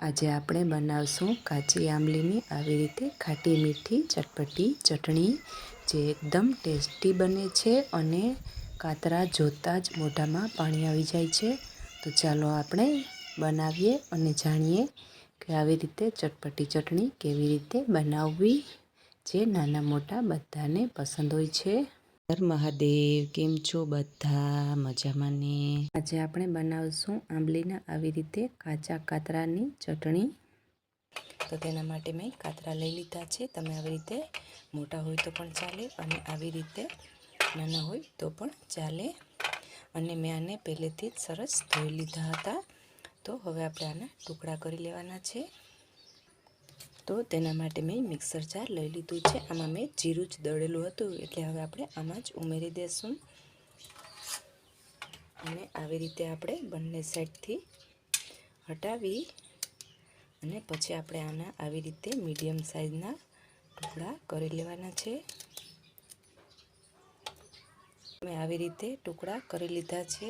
આજે આપણે બનાવશું કાચી આંબલીની આવી રીતે ખાટી મીઠી, ચટપટી, ચટણી જે એકદમ ટેસ્ટી બને છે અને કાતરા જોતાં જ મોઢામાં પાણી આવી જાય છે. તો ચાલો આપણે બનાવીએ અને જાણીએ કે આવી રીતે ચટપટી ચટણી કેવી રીતે બનાવવી જે નાના મોટા બધાને પસંદ હોય છે. હર મહાદેવ, કેમ છો બધા? મજામાં ને? આજે આપણે બનાવશું આંબલીના આવી રીતે કાચા કાતરાની ચટણી. તો તેના માટે મેં કાતરા લઈ લીધા છે. તમે આવી રીતે મોટા હોય તો પણ ચાલે અને આવી રીતે નાના હોય તો પણ ચાલે. અને મેં આને પહેલેથી જ સરસ ધોઈ લીધા હતા. તો હવે આપણે આના ટુકડા કરી લેવાના છે. તો તેના માટે મેં મિક્સર જાર લઈ લીધું છે. આમાં મેં જીરું જ દળેલું હતું. એટલે હવે આપણે આમાં જ ઉમેરી દઈશું અને આવી રીતે આપણે બંને સાઈડથી હટાવી અને પછી આપણે આના આવી રીતે મીડિયમ સાઇઝના ટુકડા કરી લેવાના છે. મેં આવી રીતે ટુકડા કરી લીધા છે.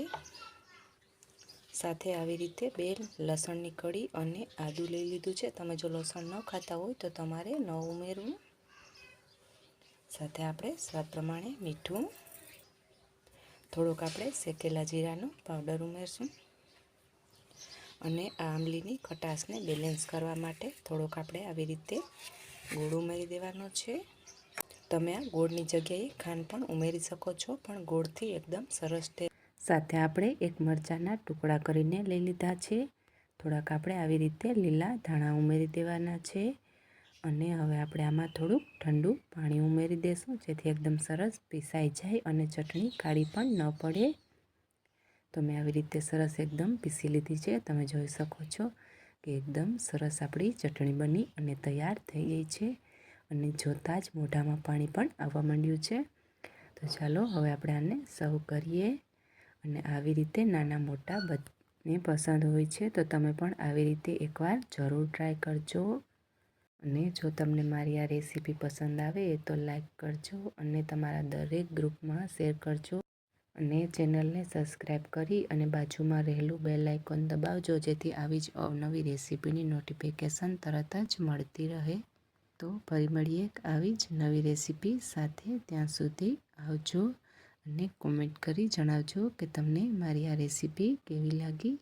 સાથે આવી રીતે બે લસણની કળી અને આદું લઈ લીધું છે. તમે જો લસણ ન ખાતા હોય તો તમારે ન ઉમેરવું. સાથે આપણે સ્વાદ પ્રમાણે મીઠું, થોડુંક આપણે શેકેલા જીરાનો પાવડર ઉમેરશું. અને આ આંબલીની ખટાશને બેલેન્સ કરવા માટે થોડોક આપણે આવી રીતે ગોળ ઉમેરી દેવાનો છે. તમે આ ગોળની જગ્યાએ ખાંડ પણ ઉમેરી શકો છો, પણ ગોળથી એકદમ સરસ સાથે આપણે એક મરચાંના ટુકડા કરીને લઈ લીધા છે. થોડાક આપણે આવી રીતે લીલા ધાણા ઉમેરી દેવાના છે અને હવે આપણે આમાં થોડુંક ઠંડુ પાણી ઉમેરી દઈશું જેથી એકદમ સરસ પીસાઈ જાય અને ચટણી કાળી પણ ન પડે. તો મેં આવી રીતે સરસ એકદમ પીસી લીધી છે. તમે જોઈ શકો છો કે એકદમ સરસ આપણી ચટણી બની અને તૈયાર થઈ ગઈ છે અને જોતાં જ મોઢામાં પાણી પણ આવવા માંડ્યું છે. તો ચાલો હવે આપણે આને સર્વ કરીએ. અને આવી રીતે નાના મોટા બધાને પસંદ હોય છે, તો તમે પણ આવી રીતે એકવાર જરૂર ટ્રાય કરજો. અને જો તમને મારી આ રેસીપી પસંદ આવે, તો લાઈક કરજો અને તમારા દરેક ગ્રુપમાં શેર કરજો. અને ચેનલને સબસ્ક્રાઈબ કરી અને બાજુમાં રહેલું બેલ આઇકોન દબાવજો, જેથી આવી જ અવનવી રેસીપીની નોટિફિકેશન તરત જ મળતી રહે. તો ફરી મળીએ આવી જ નવી રેસીપી સાથે. ત્યાં સુધી આવજો. અને કોમેન્ટ કરી જણાવજો કે તમને મારી આ રેસીપી કેવી લાગી